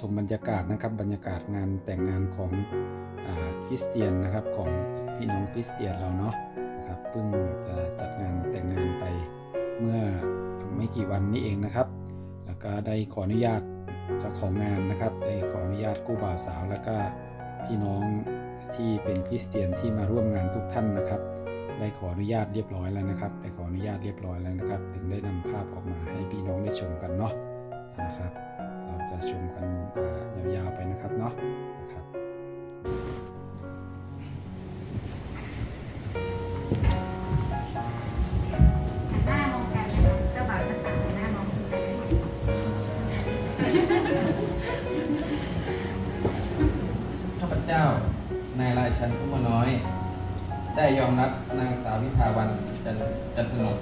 ชมบรรยากาศนะครับบรรยากาศงานแต่งงานของอคริสเตียนนะครับของพี่น้องคริสเตียนเราเนาะนะครับเพิ่งจะจัดงานแต่งงานไปเมื่อไม่กี่วันนี้เองนะครับ แล้วก็ได้ขออนุญาตเจ้าของงานนะครับได้ขออนุญาตกู้บ่าวสาว แล้วก็พี่น้องที่เป็นคริสเตียนที่มาร่วมงานทุกท่านนะครับ ได้ขออนุญาตเรียบร้อยแล้วนะครับได้ขออนุญาตเรียบร้อยแล้วนะครับ ถึงได้นำภาพออกมาให้พี่น้องได้ชมกันเนาะนะครับ จะชมกันยาวๆไปนะครับเนาะนะครับหันหน้มาน้องกันนะคะข้าพเจ้า นายราชันพุมน้อย ได้ยอมรับนางสาววิภาวันจันจันทนก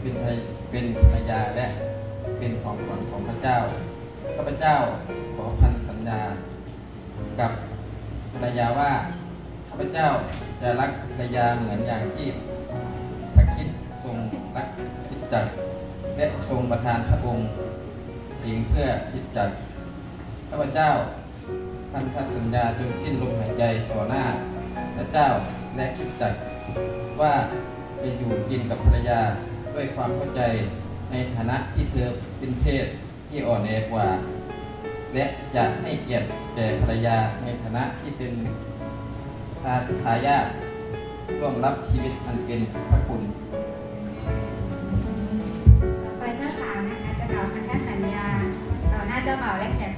เป็นภรรเป็นภรรยาและเป็นของขวัญของพระเจ้า ข้าพเจ้าขอพันสัญญา กับภรรยาว่าข้าพเจ้าจะรักภรรยาเหมือนอย่างที่พระคิดทรงรักคิดจักและทรงประทานพระองค์เองเพื่อคิดจักข้าพเจ้าพันธสัญญาจนสิ้นลมหายใจต่อหน้าพระเจ้าและคิดจักว่าจะอยู่กินกับภรรยาด้วยความเข้าใจในฐานะที่เธอเป็นเพศ ที่อ่อนแอกว่า และจะให้เกียรติแก่ภรรยาในฐานะที่เป็นทาทายาทร่วมรับชีวิตอันเป็นพระคุณต่อไปเจ้าสาวนะคะจะกล่าวพันธสัญญาต่อหน้าเจ้าบ่าวและแขก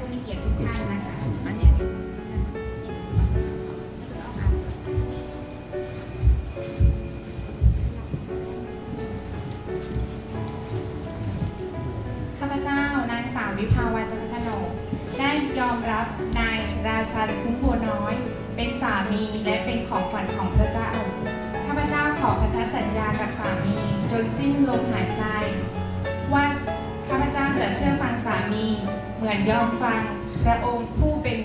จนสิ้นลมหายใจ ว่าข้าพเจ้าจะเชื่อฟังสามี เหมือนยอมฟังพระองค์ผู้เป็น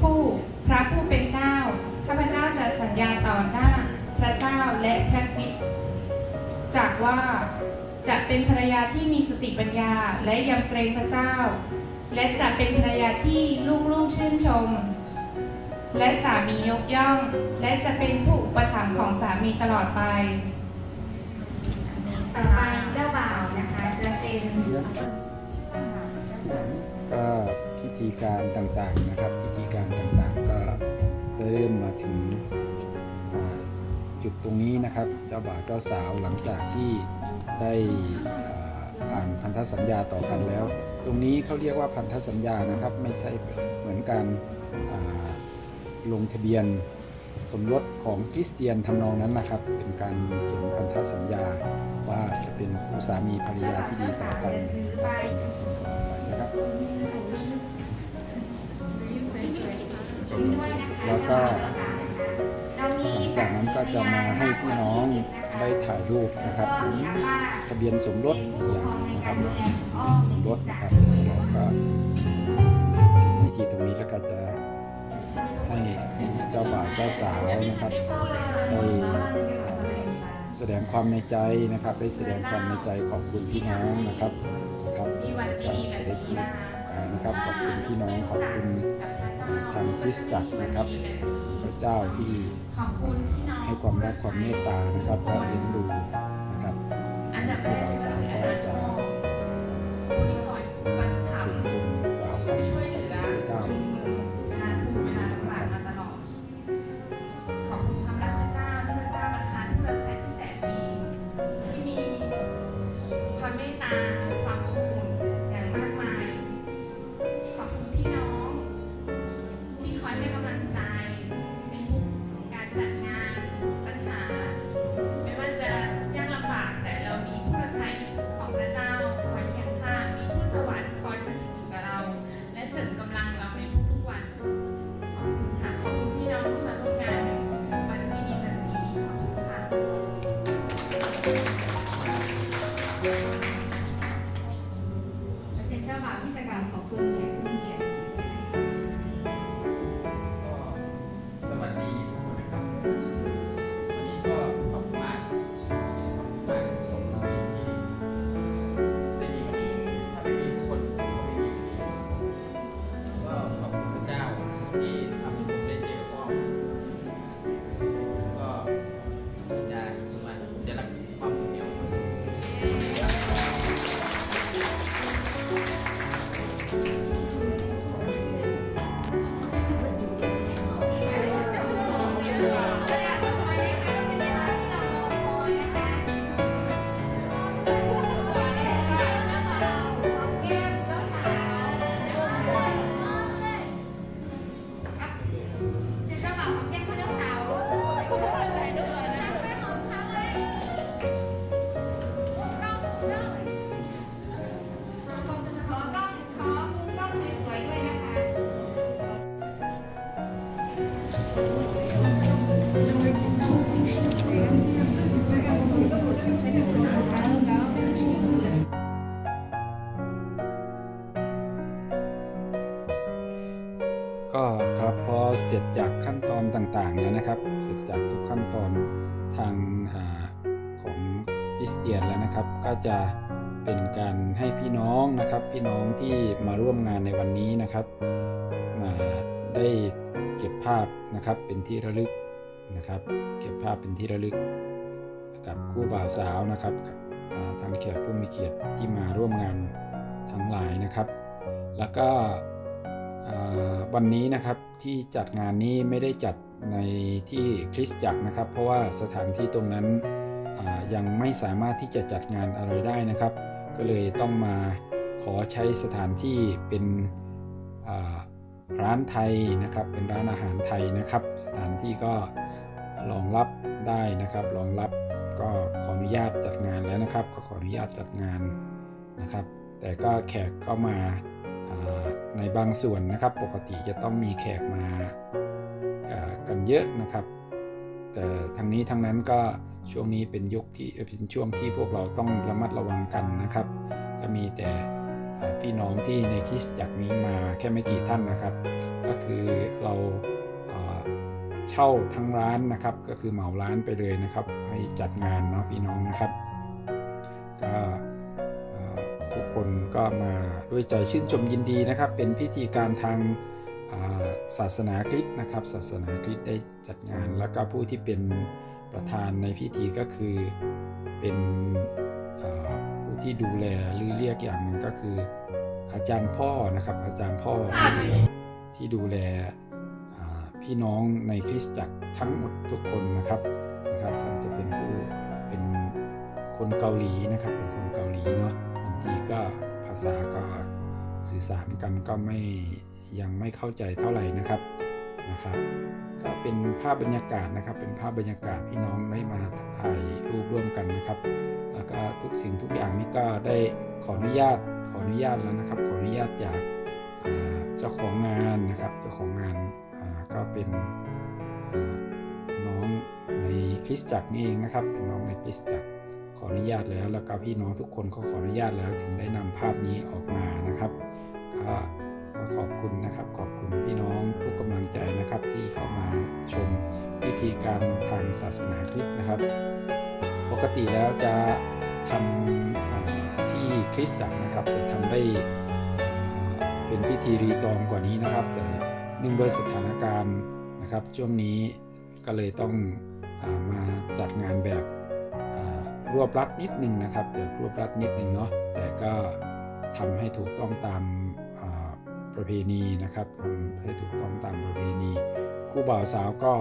ผู้พระผู้เป็นเจ้า ข้าพเจ้าจะสัญญาต่อหน้าพระเจ้าและพระคริสต์จากว่าจะเป็นภรรยาที่มีสติปัญญาและยำเกรงพระเจ้า และจะเป็นภรรยาที่ลูกๆชื่นชม และสามียกย่อง และจะเป็นผู้อุปถัมภ์ของสามีตลอดไป ต่อไปเจ้าบ่าวนะคะจะเซ็นก็พิธีการต่างๆนะครับ พิธีการต่างๆก็ได้เริ่มมาถึงจุดตรงนี้นะครับ เจ้าบ่าวเจ้าสาวหลังจากที่ได้อ่านพันธสัญญาต่อกันแล้ว ตรงนี้เขาเรียกว่าพันธสัญญานะครับ ไม่ใช่เหมือนการลงทะเบียน สมรสของคริสเตียนทำนองนั้นนะครับ เป็นการเขียนพันธสัญญาว่าจะเป็นคู่สามีภรรยาที่ดีต่อกันนะครับแล้วก็หลังจากนั้นก็จะมาให้พี่น้องได้ถ่ายรูปนะครับทะเบียนสมรสอย่างนะครับสมรสนะครับเราก็สิ่งที่ตรงนี้แล้วก็จะ ให้เจ้าบ่าวเจ้าสาวนะครับได้แสดงความในใจนะครับ ได้แสดงความในใจขอบคุณพี่น้องนะครับนะครับมีวันดีๆแบบนี้นะอ่านะครับขอบคุณพี่น้องขอบคุณทางคริสตจักรนะครับพระเจ้าที่ขอบคุณพี่น้องให้ความรักความเมตตานะครับและเลี้ยงดูนะครับอันดับแรกเราสามก็จะ คว ก็ครับพอเสร็จจากขั้นตอนต่างๆแล้วนะครับ เสร็จจากทุกขั้นตอนทางอของคริสเตียนแล้วนะครับ ก็จะเป็นการให้พี่น้องนะครับ พี่น้องที่มาร่วมงานในวันนี้นะครับ มาได้เก็บภาพนะครับเป็นที่ระลึกนะครับ เก็บภาพเป็นที่ระลึกกับคู่บ่าวสาวนะครับกับทางแขกผู้มีเกียรติที่มาร่วมงานทั้งหลายนะครับ แล้วก็ วันนี้นะครับที่จัดงานนี้ไม่ได้จัดในที่คริสตจักรนะครับ เพราะว่าสถานที่ตรงนั้นยังไม่สามารถที่จะจัดงานอะไรได้นะครับ ก็เลยต้องมาขอใช้สถานที่เป็นร้านไทยนะครับ เป็นร้านอาหารไทยนะครับ สถานที่ก็รองรับได้นะครับรองรับก็ขออนุญาตจัดงานแล้วนะครับ ก็ขออนุญาตจัดงานนะครับ แต่ก็แขกก็มาอ่า ในบางส่วนนะครับปกติจะต้องมีแขกมากันเยอะนะครับ แต่ทั้งนี้ทั้งนั้นก็ช่วงนี้เป็นยุคที่เป็นช่วงที่พวกเราต้องระมัดระวังกันนะครับก็มีแต่พี่น้องที่ในคริสตจักรนี้มาแค่ไม่กี่ท่านนะครับ ก็คือเราเช่าทั้งร้านนะครับ ก็คือเหมาร้านไปเลยนะครับ ให้จัดงานเนาะพี่น้องนะครับก็ คนก็มาด้วยใจชื่นชมยินดีนะครับ เป็นพิธีการทางาศาสนาคริสต์นะครับ ศาสนาคริสต์ได้จัดงาน แล้วก็ผู้ที่เป็นประธานในพิธีก็คือเป็นผู้ที่ดูแลหรือเรียกอย่างนึงก็คือ อาจารย์พ่อนะครับ อาจารย์พ่อที่ดูแลพี่น้องในคริสตจักรทั้งหมดทุกคนนะครับนะครับท่านจะเป็นผู้เป็นคนเกาหลีนะครับ เป็นคนเกาหลีเนาะ ทีก็ภาษาก็สื่อสารกันก็ไม่ยังไม่เข้าใจเท่าไหร่นะครับนะครับ ก็เป็นภาพบรรยากาศนะครับ เป็นภาพบรรยากาศพี่น้องได้มาถ่ายรูปร่วมกันนะครับ แล้วก็ทุกสิ่งทุกอย่างนี้ก็ได้ขออนุญาตขออนุญาตแล้วนะครับ ขออนุญาตจากเจ้าของงานนะครับ เจ้าของงานก็เป็นน้องในคริสตจักรนี่เองนะครับ เป็นน้องในคริสตจักร ออนุญาตแล้ว แล้วก็พี่น้องทุกคนก็ขออนุญาตแล้ว ถึงได้นำภาพนี้ออกมานะครับก็ก็ขอบคุณนะครับขอบคุณพี่น้องทุกกำลังใจนะครับที่เข้ามาชมพิธีการทางศาสนาคริสต์นะครับ ปกติแล้วจะทำที่คริสตจักรนะครับแต่ทำได้เป็นพิธีรีตองกว่านี้นะครับ แต่เนื่องด้วยสถานการณ์นะครับช่วงนี้ก็เลยต้องอามาจัดงานแบบ รวบรัดนิดนึงนะครับแบบรวบรัดนิดนึงเนาะแต่ก็ทำให้ถูกต้องตามประเพณีนะครับทำให้ถูกต้องตามประเพณี คู่บ่าวสาวก็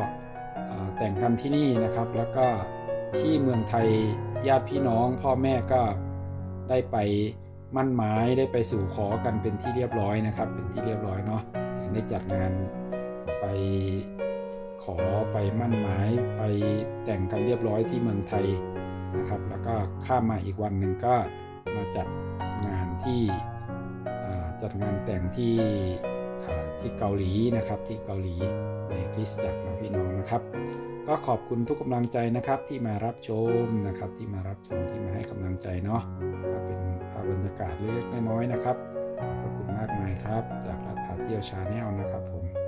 แต่งกันที่นี่นะครับ แล้วก็ที่เมืองไทยญาติพี่น้อง พ่อแม่ก็ได้ไปมั่นหมายได้ไปสู่ขอกันเป็นที่เรียบร้อยนะครับ เป็นที่เรียบร้อยเนาะถึงได้จัดงานไปขอไปมั่นหมายไปแต่งกันเรียบร้อยที่เมืองไทย นะครับ แล้วก็ข้ามมาอีกวันหนึ่งก็มาจัดงานที่จัดงานแต่งที่ที่เกาหลีนะครับที่เกาหลีในคริสตจักรนะพี่น้องนะครับ ก็ขอบคุณทุกกำลังใจนะครับที่มารับชมนะครับที่มารับชมที่มาให้กำลังใจเนาะก็เป็นภาพบรรยากาศเล็กๆน้อยๆนะครับขอบพระคุณมากมายครับ จากรัฐพาเที่ยวชาแนลนะครับผม